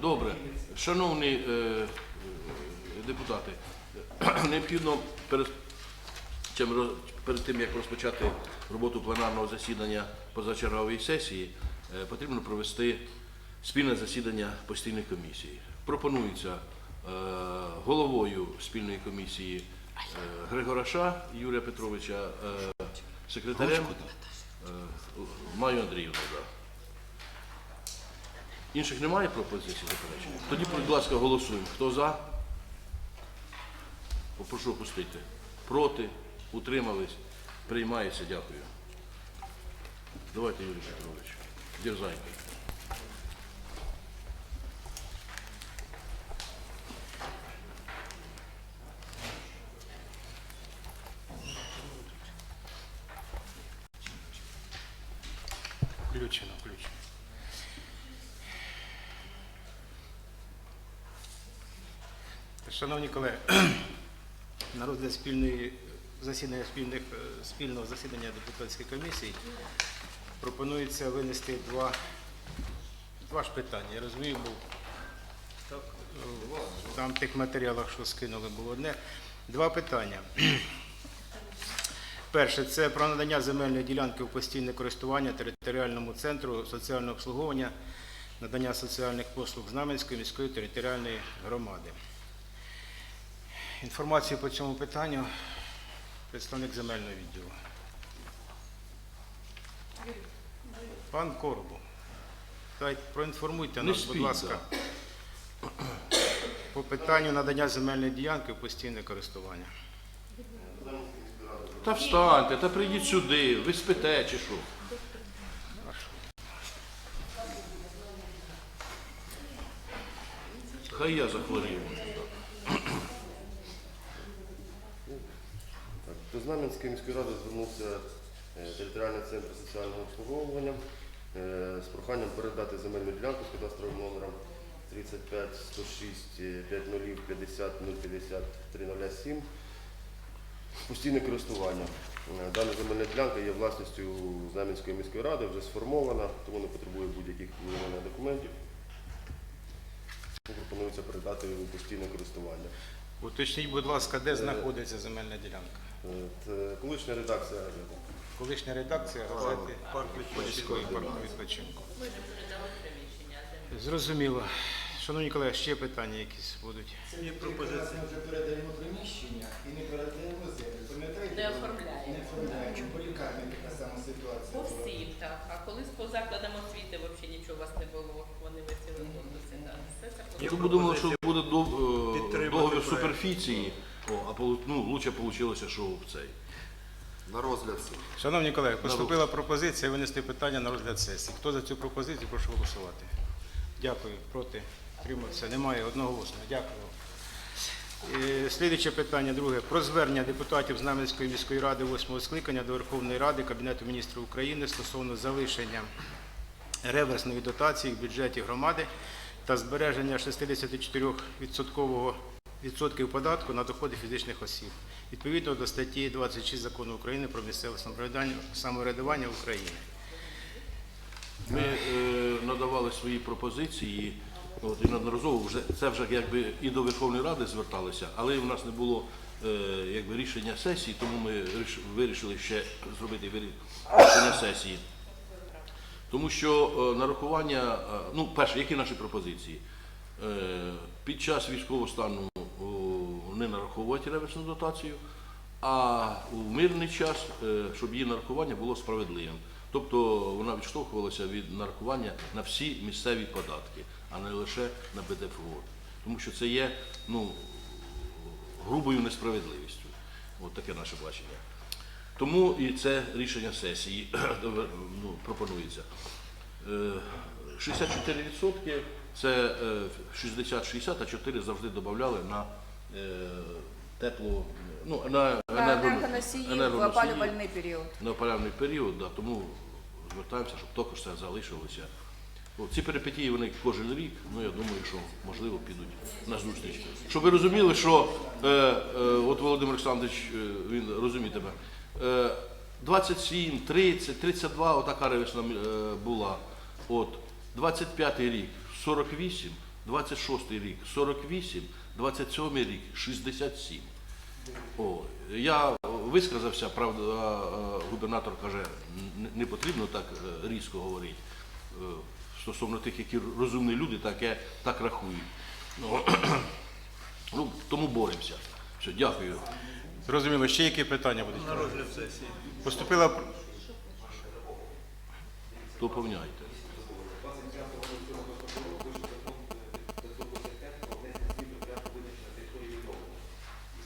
Добре. Шановні е, е, депутати, необхідно перед, чим перед тим, як розпочати роботу пленарного засідання позачергової сесії, е, потрібно провести спільне засідання постійної комісії. Пропонується е, головою спільної комісії е, Григораша Юрія Петровича, е, секретарем е, Маю Андріївну. Інших немає пропозицій заперечень? Тоді, будь ласка, голосуємо. Хто за? Попрошу опустити. Проти? Утримались? Приймається. Дякую. Давайте, Юрій Петрович. Дерзайте. Шановні колеги, на розгляд спільної засідання спільних, е, спільного засідання депутатської комісії пропонується винести два, два ж питання. Я розумію, був так, е, там в тих матеріалах, що скинули, було одне. Два питання. Перше це про надання земельної ділянки у постійне користування територіальному центру соціального обслуговування, надання соціальних послуг Знаменської міської територіальної громади. Інформацію по цьому питанню представник земельного відділу. Пан Коробов, дайте, проінформуйте нас, будь ласка, по питанню надання земельної ділянки у постійне користування. Та встаньте, та прийдіть сюди. Ви спите чи що? Хай я захворію. Так, До Знам'янської міської ради звернувся е, територіальний центр соціального обслуговування е, з проханням передати земельну ділянку з кадастровим номером 35 106 50 50 050 307 постійне користування. Е, Дана земельна ділянка є власністю Знам'янської міської ради, вже сформована, тому не потребує будь-яких документів. Пропонується передати у постійне користування. Уточніть, будь ласка, де знаходиться земельна ділянка? Е, Колишня редакція газети. Колишня редакція газети парку відпочинку. Зрозуміло. Шановні колеги, ще питання якісь будуть. Є пропозиція. Ми вже передаємо приміщення і не передаємо землю. Пам'ятаєте? Не оформляємо. Не оформляємо. По лікарні така сама ситуація. По всім, так. А колись по закладам освіти взагалі нічого у вас не було. Вони висіли в це Я подумав, що буде е, договір проект. суперфіції, О, а полу- ну, лучше вийшло, що в цей. На розгляд всіх. Шановні колеги, поступила пропозиція винести питання на розгляд сесії. Хто за цю пропозицію, прошу голосувати. Дякую. Проти? Тримався? Немає. Одноголосно. Дякую. Е, Слідуюче питання, друге. Про звернення депутатів Знам'янської міської ради 8 скликання до Верховної Ради Кабінету міністрів України стосовно залишення реверсної дотації в бюджеті громади та збереження 64% відсотків податку на доходи фізичних осіб відповідно до статті 26 Закону України про місцеве самоврядування- України. Ми е, надавали свої пропозиції, от, і неодноразово вже це вже якби і до Верховної Ради зверталися, але в нас не було е, якби рішення сесії, тому ми вирішили ще зробити рішення сесії. Тому що е, нарахування, е, ну, перше, які наші пропозиції? Е, Під час військового стану не нараховувати реверсну дотацію, а у мирний час, е, щоб її нарахування було справедливим. Тобто вона відштовхувалася від нарахування на всі місцеві податки, а не лише на БДФО. Тому що це є ну, грубою несправедливістю. От таке наше бачення. Тому і це рішення сесії ну, пропонується. Е, 64% це е, 60-60, а 4 завжди додавали на е, тепло, ну, на енергоносії в опалювальний період. на опалювальний період, да, тому звертаємося, щоб також це залишилося. Ці перипетії вони кожен рік, ну я думаю, що можливо підуть на зустріч. Щоб ви розуміли, що е, е, от Володимир Олександрович, е, він розуміє тебе, е, 27, 30, 32, отака ревесна е, була. От 25 рік 48, 26 рік 48, 27 рік 67. О, я висказався, правда, а, а, губернатор каже, не потрібно так е, різко говорити. Е, Стосовно тих, які розумні люди, таке так рахують. Ну, ну, тому боремося. Все, дякую. Зрозуміло, ще які питання будуть? На розгляд сесії. Поступила Доповняйте.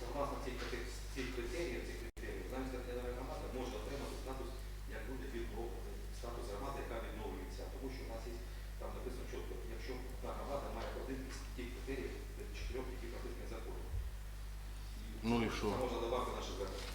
Согласно цих критер- цих критеріїв, цих критеріїв, замість територіальна громада може отримати статус, як буде відновлений, статус громади, яка відновлюється. Тому що у нас є там написано чітко, якщо одна громада має один із тих критеріїв, з чотирьох, які прописані законом. Ну і що? Це можна додати наше звернення.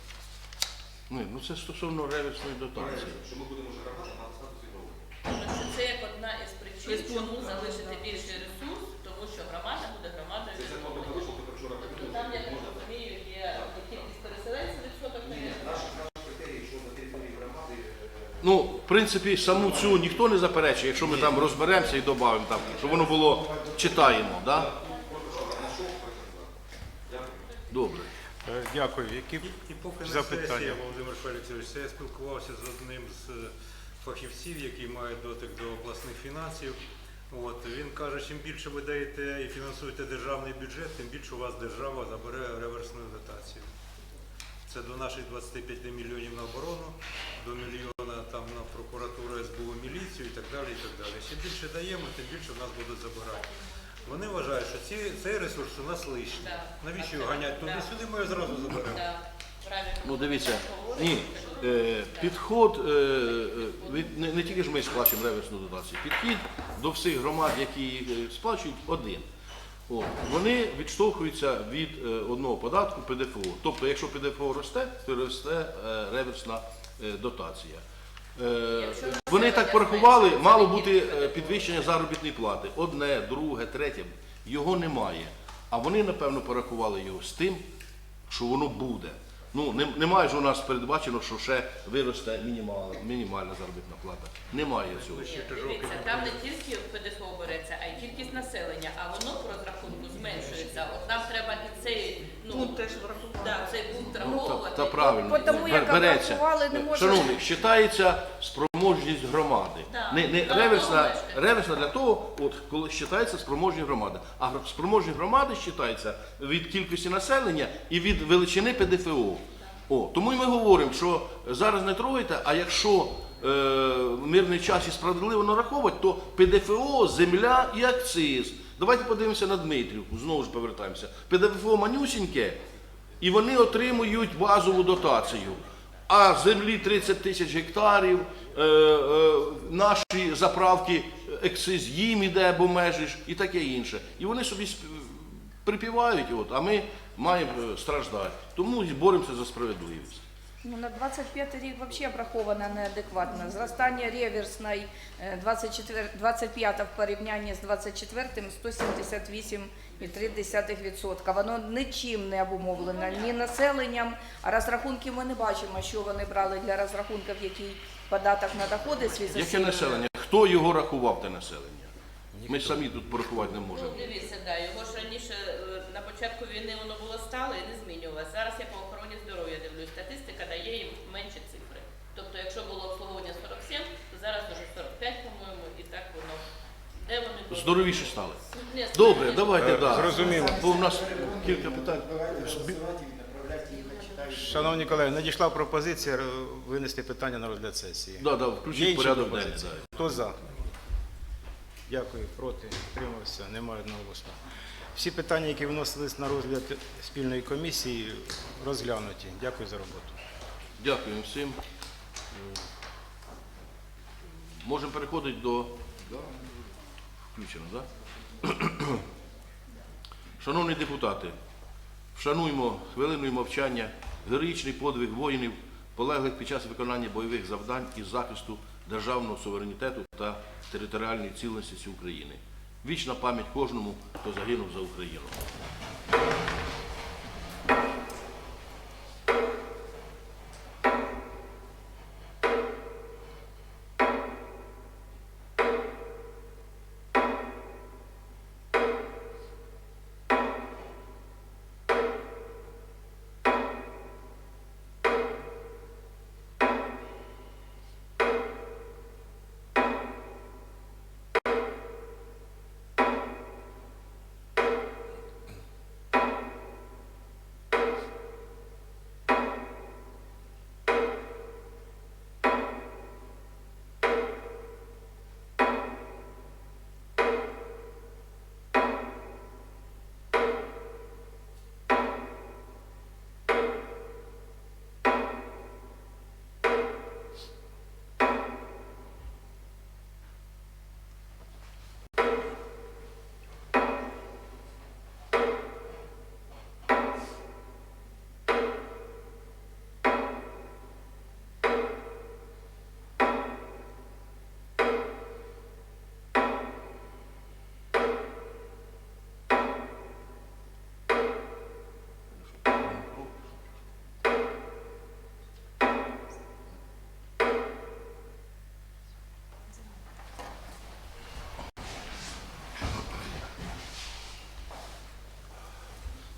Ні, ну це стосовно реверсної дотації. Що ми будемо вже громада, мати статус відновлення. Тому що це як одна із причин, чому залишити більший ресурс, тому що громада буде громадою. Цей закон ми відновлення. залишили вчора Тобто там, я так розумію, є кількість переселенців відсоток наші наші критерії, що на території громади е, Ну, в принципі, саму цю ніхто не заперечує, якщо ми там розберемося і додамо там, щоб воно було читаємо, да? Добре. Е, Дякую. Які І поки не запитання? сесія, Володимир Феліксович, це я спілкувався з одним з е, фахівців, який має дотик до обласних фінансів. От, він каже, чим більше ви даєте і фінансуєте державний бюджет, тим більше у вас держава забере реверсну дотацію. Це до наших 25 мільйонів на оборону, до мільйона там на прокуратуру, СБУ, міліцію і так далі. і так далі. Чим більше даємо, тим більше в нас будуть забирати. Вони вважають, що ці, цей ресурс у нас лишній. Да. Навіщо його ганяти туди-сюди, ми його зразу заберемо. Да, правильно. Ну дивіться, ні, е, підход, е, е, від- не, не тільки ж ми сплачуємо реверсну дотацію, підхід до всіх громад, які е, сплачують, один. От. Вони відштовхуються від е, одного податку ПДФО. Тобто, якщо ПДФО росте, то росте е, реверсна е, дотація. Е, Вони так порахували, мало бути е, підвищення заробітної плати. Одне, друге, третє. Його немає. А вони, напевно, порахували його з тим, що воно буде. Ну, не- немає ж у нас передбачено, що ще виросте мінімальна, мінімальна заробітна плата. Немає цього. Ні, Дивіться, там не тільки ПДФО береться, а й кількість населення, а воно по розрахунку зменшується. От нам треба і цей ну, теж да, цей пункт Ну, та, та правильно. По тому, як Бер- береться. обрахували, не може- Шановні, вважається спроможність громади. Да. Не, не Та реверсна, реверсна для того, от, коли вважається спроможність громади. А спроможність громади вважається від кількості населення і від величини ПДФО. О, тому і ми говоримо, що зараз не трогайте, а якщо е, мирний час і справедливо нараховувати, то ПДФО, земля і акциз. Давайте подивимося на Дмитрівку, знову ж повертаємося. ПДФО манюсіньке, і вони отримують базову дотацію. А землі 30 тисяч гектарів, е, е, наші заправки, ексиз їм іде, бо межиш і таке інше. І вони собі припівають, от, а ми маємо е, страждати. Тому боремося за справедливість. Ну, на 25 рік взагалі обраховано неадекватно. Зростання реверсної е, 24, 25 в порівнянні з 24 178,3%. Воно нічим не обумовлено, ні населенням, а розрахунки ми не бачимо, що вони брали для розрахунків, який податок на доходи Яке населення? Хто його рахував, те населення? Ми самі тут порахувати не Ну, можемо. дивіться, да, його ж раніше е, на початку війни воно було стале і не змінювалося. Зараз я по охороні здоров'я дивлюсь, статистика дає їм менші цифри. Тобто, якщо було обслуговування 47, то зараз вже 45, по-моєму, і так воно. Де вони були? Здоровіше стали. Ні, Добре, давайте Е, далі. зрозуміло. Бо в нас кілька питань. Давайте голосувати і направляйте їх. Шановні колеги, надійшла пропозиція е, винести питання на розгляд сесії. Да, да, Є включіть інші порядок денний. пропозиції? Хто за? Дякую. Проти? Утримався? Немає одноголосно. Всі питання, які виносились на розгляд спільної комісії, розглянуті. Дякую за роботу. Дякую всім. Можемо переходити до. Включено, так? Шановні депутати, вшануймо хвилиною мовчання героїчний подвиг воїнів, полеглих під час виконання бойових завдань із захисту державного суверенітету та територіальної цілісності України. Вічна пам'ять кожному, хто загинув за Україну.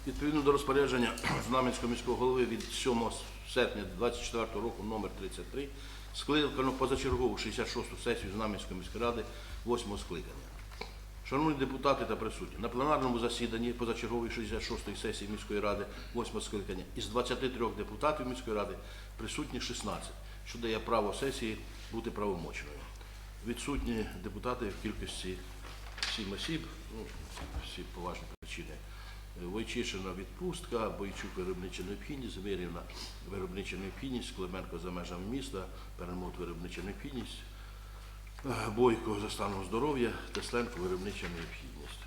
Відповідно до розпорядження Знам'янського міського голови від 7 серпня 2024 року номер 33 скликано позачергову 66-ту сесію Знам'янської міської ради 8 скликання. Шановні депутати та присутні, на пленарному засіданні позачергової 66-ї сесії міської ради 8 скликання із 23 депутатів міської ради присутні 16, що дає право сесії бути правомочною. Відсутні депутати в кількості 7 осіб, ну, всі поважні причини. Войчишина відпустка, Бойчук виробнича необхідність, Звірівна виробнича необхідність, Клименко за межами міста, Перемот виробнича необхідність, е, Бойко за станом здоров'я, Тесленко виробнича необхідність.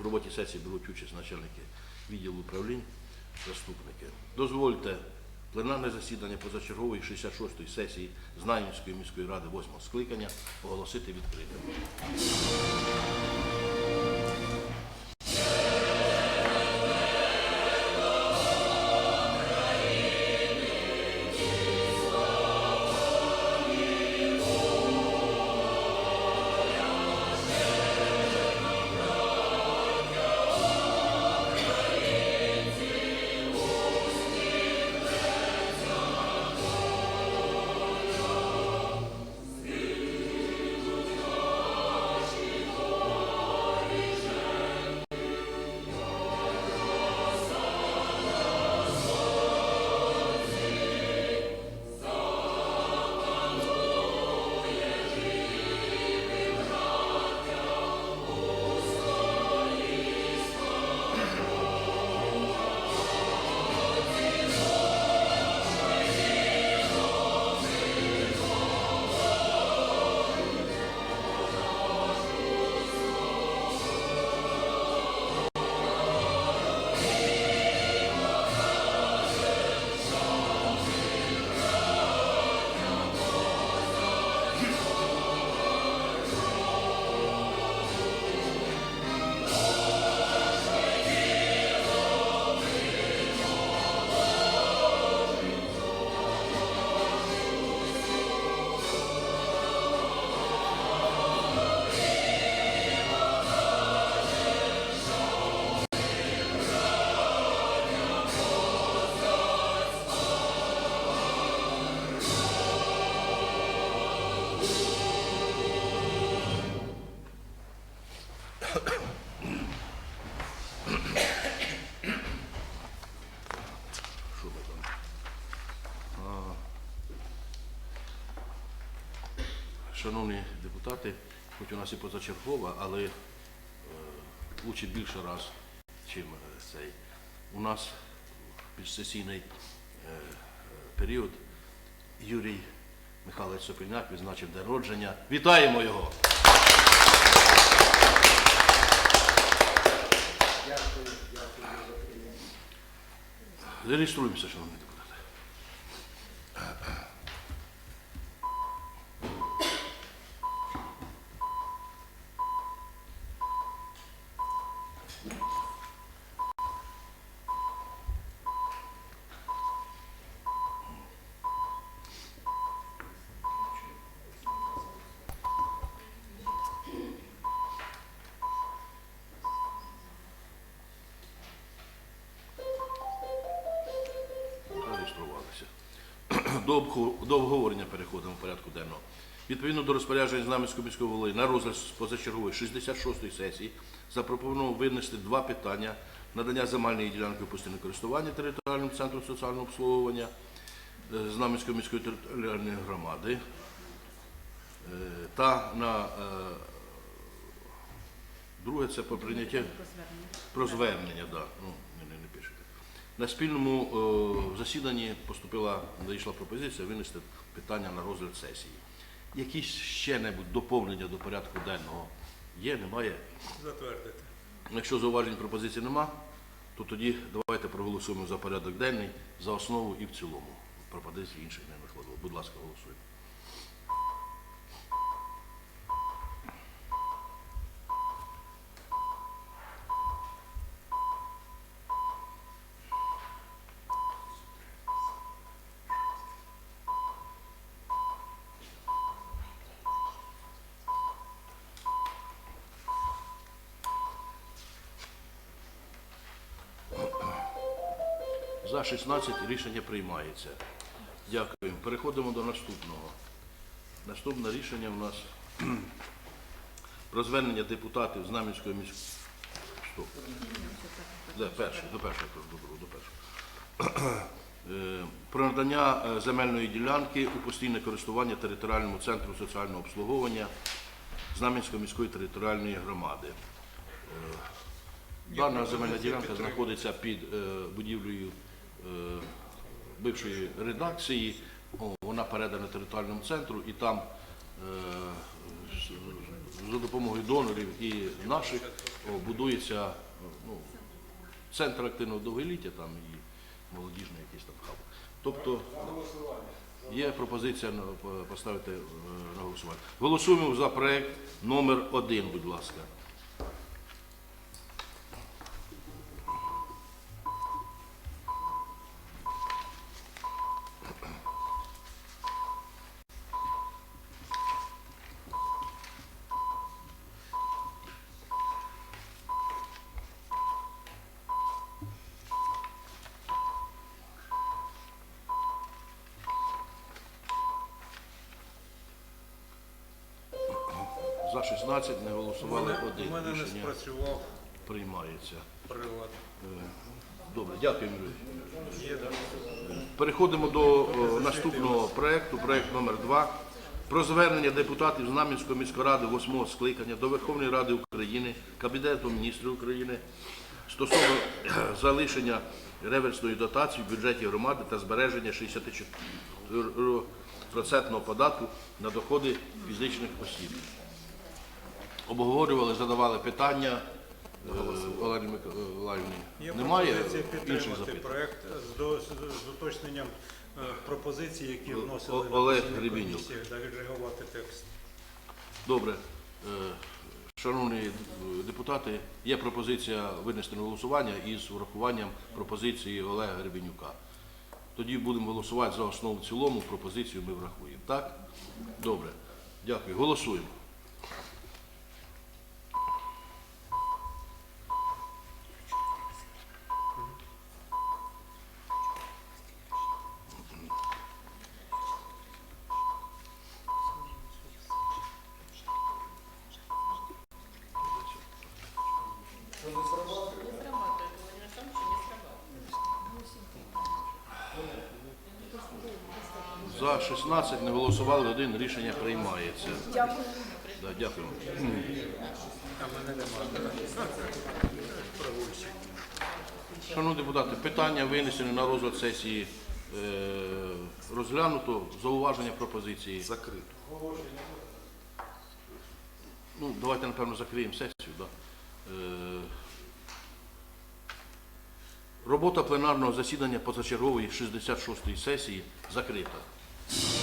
У роботі сесії беруть участь начальники відділу управлінь, заступники. Дозвольте пленарне засідання позачергової 66-ї сесії Знам'янської міської ради 8 скликання оголосити відкритим. Шановні депутати, хоч у нас і позачергова, але е, лучше більше раз, чим е, цей. У нас підсесійний е, е, період Юрій Михайлович Сопільняк відзначив день народження. Вітаємо його! Зареєструємося, шановні депутати. До, обговорення переходимо в порядку денного. Відповідно до розпорядження Знам'янської міської голови на розгляд позачергової 66-ї сесії запропоновано винести два питання надання земельної ділянки у постійне користування територіальним центром соціального обслуговування е, Знам'янської міської територіальної громади е, та на е, друге це по прийняття про звернення, да. ну, не, не, не пишете. На спільному е, засіданні поступила, надійшла пропозиція винести питання на розгляд сесії. Якісь ще небудь доповнення до порядку денного є, немає. Затвердити. Якщо зауважень пропозицій нема, то тоді давайте проголосуємо за порядок денний, за основу і в цілому. Пропозицій інших не виходило. Будь ласка, голосуємо. За 16 рішення приймається. Дякую. Переходимо до наступного. Наступне рішення у нас про звернення депутатів Знам'янської міської. Стоп. Де, перше, до першого, добро, до першого. Е, Про надання е, земельної ділянки у постійне користування територіальному центру соціального обслуговування Знам'янської міської територіальної громади. Е, Дана земельна ділянка знаходиться під будівлею бившої редакції. Вона передана територіальному центру і там е, за допомогою донорів і наших будується е, ну, центр активного довголіття там і молодіжний якийсь там хаб. Тобто є пропозиція поставити е, на голосування. Голосуємо за проект номер один, будь ласка. За 16 не голосували мене, у один. мене не Рішення спрацював приймається. прилад. Добре, дякую, Юрій. Є, да? Переходимо до о, наступного проекту, проект номер 2 про звернення депутатів Знам'янської міської ради 8 скликання до Верховної Ради України, Кабінету міністрів України стосовно залишення реверсної дотації в бюджеті громади та збереження 64% податку на доходи фізичних осіб. Обговорювали, задавали питання. Е, Олені Миколаївні, Є немає пропозиція інших запитань? проект з, до- з, уточненням е, пропозицій, які вносили Олег на да, відреагувати текст. Добре. Е, Шановні е, депутати, є пропозиція винести на голосування із урахуванням пропозиції Олега Гребенюка. Тоді будемо голосувати за основу в цілому, пропозицію ми врахуємо. Так? Добре. Дякую. Голосуємо. За 16 не голосували один, рішення приймається. Дякую. Да, дякую. Шановні депутати, питання винесені на розгляд сесії е, розглянуто, зауваження пропозиції. Закрито. Ну, давайте, напевно, закриємо сесію. Да. Е, робота пленарного засідання позачергової 66-ї сесії закрита. you